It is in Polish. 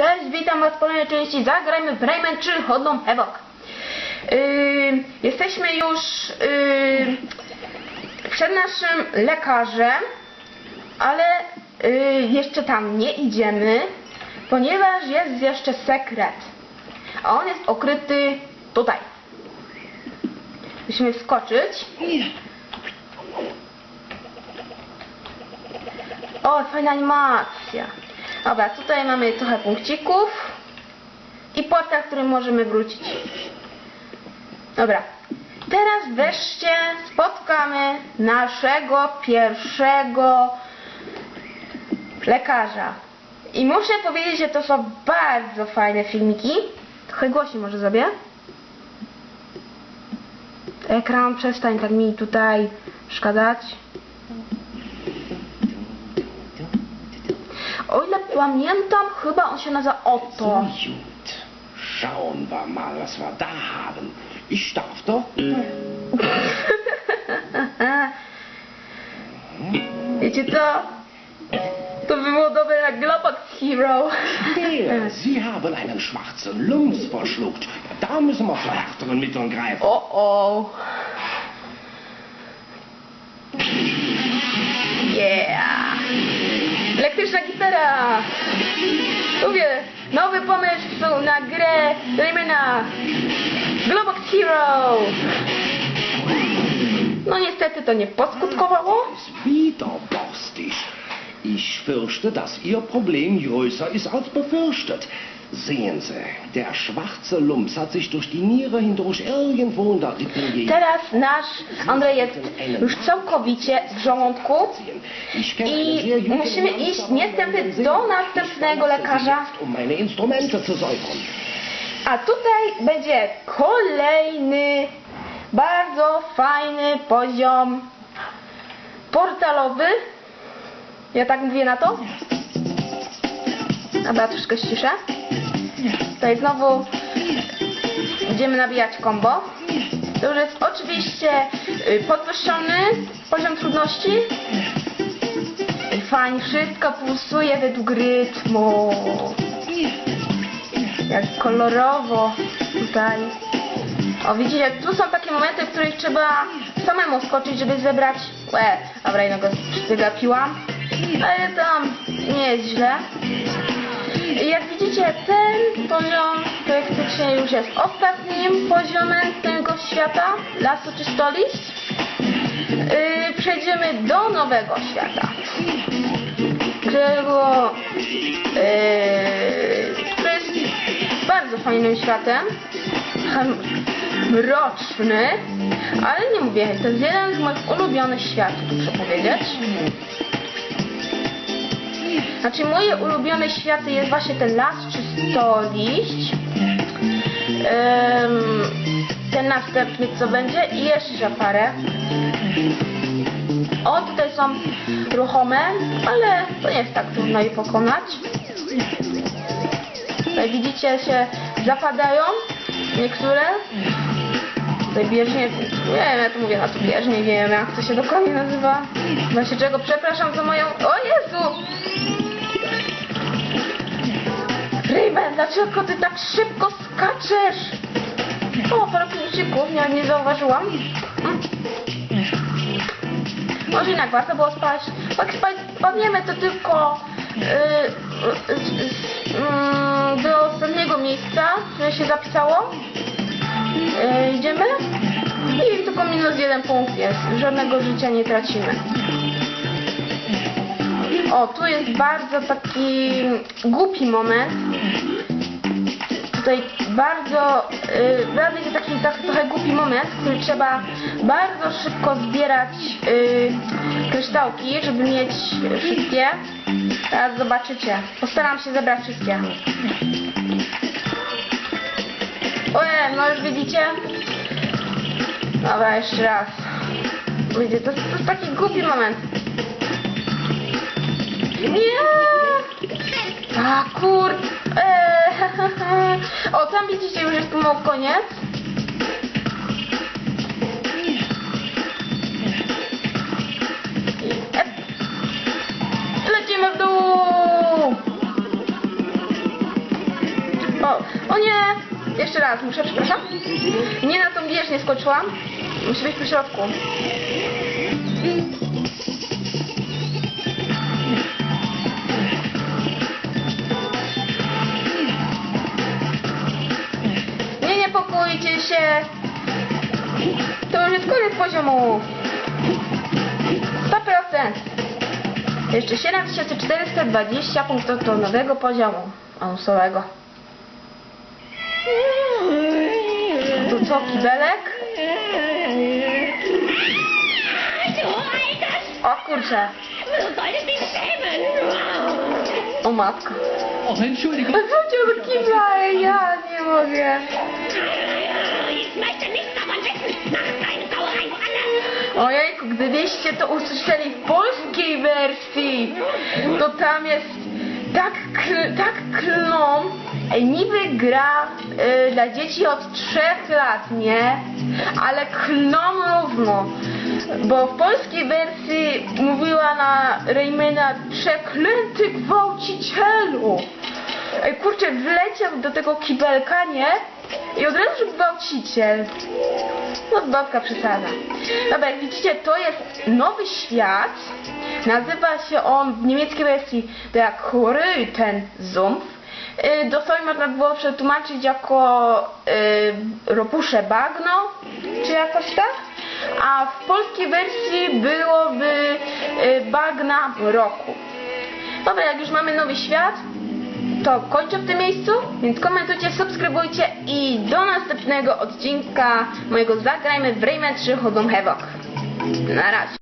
Cześć, witam was w kolejnej części Zagrajmy w Rayman 3 Chodną Ewok. Yy, jesteśmy już yy, przed naszym lekarzem, ale yy, jeszcze tam nie idziemy, ponieważ jest jeszcze sekret. A on jest okryty tutaj. Musimy wskoczyć. O, fajna animacja. Dobra, tutaj mamy trochę punkcików i portal, którym możemy wrócić. Dobra. Teraz wreszcie spotkamy naszego pierwszego lekarza. I muszę powiedzieć, że to są bardzo fajne filmiki. Trochę głośniej może zrobię. Ekran, przestań tak mi tutaj szkadzać. O ile pamiętam, chyba on się nazywa So Otto. gut. Schauen wir mal, was wir da haben. Ich darf doch. Wiecie? To by było dobre na Globox Hero. Der, Sie haben einen schwarzen Lumps verschluckt. Da müssen wir zu härteren Mitteln greifen. O, o. Elektryczna gitara. Mówię, nowy pomysł na grę Raymana. Globox Hero. No niestety to nie poskutkowało. Ich fürchte, dass Ihr Problem größer ist als befürchtet. Sehen Sie, der schwarze Lumps hat sich durch die Niere hindurch irgendwo in der Rippenlinie Teraz nasz Andrzej jest już całkowicie w żołądku I musimy iść niestety do następnego lekarza. A tutaj będzie kolejny bardzo fajny poziom portalowy. Ja tak mówię na to? Dobra, troszkę ściszę. Tutaj znowu będziemy nabijać combo. To już jest oczywiście y, podwyższony poziom trudności. Fajnie, wszystko pulsuje według rytmu. Jak kolorowo tutaj. O widzicie, tu są takie momenty, w których trzeba samemu skoczyć, żeby zebrać... E, dobra, jednego wygapiłam. Ale tam nie jest źle. Jak widzicie, ten poziom praktycznie już jest ostatnim poziomem tego świata, lasu czy stoliść. Yy, przejdziemy do nowego świata, którego yy, który jest bardzo fajnym światem, mroczny, ale nie mówię, to jest jeden z moich ulubionych światów, muszę powiedzieć. Znaczy moje ulubione światy jest właśnie ten las czy stoliść. Ym, ten następny co będzie i jeszcze parę. O, tutaj są ruchome, ale to nie jest tak trudno je pokonać. Tutaj widzicie się zapadają niektóre. Tutaj bieżnie, nie wiem, ja to mówię na to bieżnie, nie wiem jak to się dokładnie nazywa. Właśnie czego przepraszam za moją... O Jezu! Rayman, dlaczego ty tak szybko skaczesz? O, parę kluczyków, nie, nie zauważyłam. Mm. Może jednak warto było spać. Jak spać, spadniemy to tylko yy, yy, yy, do ostatniego miejsca, które się zapisało. Yy, idziemy i tylko minus jeden punkt jest. Żadnego życia nie tracimy. O, tu jest bardzo taki głupi moment. Tutaj bardzo, yy, bardzo jest taki tak, trochę głupi moment, w którym trzeba bardzo szybko zbierać yy, kryształki, żeby mieć wszystkie. Teraz zobaczycie. Postaram się zebrać wszystkie. Ojej, no już widzicie? Dobra, jeszcze raz. Widzicie, to, to jest taki głupi moment. Nie! A kur... Eee, o, tam widzicie, już jest pomału koniec. Jeszcze raz, muszę, przepraszam. Nie na tą bieżnię skoczyłam. Musi być po środku. Nie niepokójcie się. To już jest koniec poziomu. 100%. Jeszcze 7420 punktów do nowego poziomu anusowego. Tu co, kibelek? O kurczę. O matko. Wrócił do kibla, ja nie mogę. Ojejku, gdybyście to usłyszeli w polskiej wersji, to tam jest tak, kl- tak klną, niby gra y, dla dzieci od trzech lat, nie? Ale klną równo, bo w polskiej wersji mówiła na Raymana przeklęty gwałcicielu. Ej, kurczę, wleciał do tego kibelka, nie? I od razu gwałciciel. No babka przesada. Dobra, jak widzicie, to jest nowy świat. Nazywa się on w niemieckiej wersji Der ten Sumpf. Yy, Dosłownie można było przetłumaczyć jako yy, ropusze bagno, czy jakoś tak. A w polskiej wersji byłoby yy, bagna roku. Dobra, jak już mamy nowy świat, to kończę w tym miejscu, więc komentujcie, subskrybujcie i do następnego odcinka mojego Zagrajmy w Rayman 3 Hold'em Havoc. Na razie.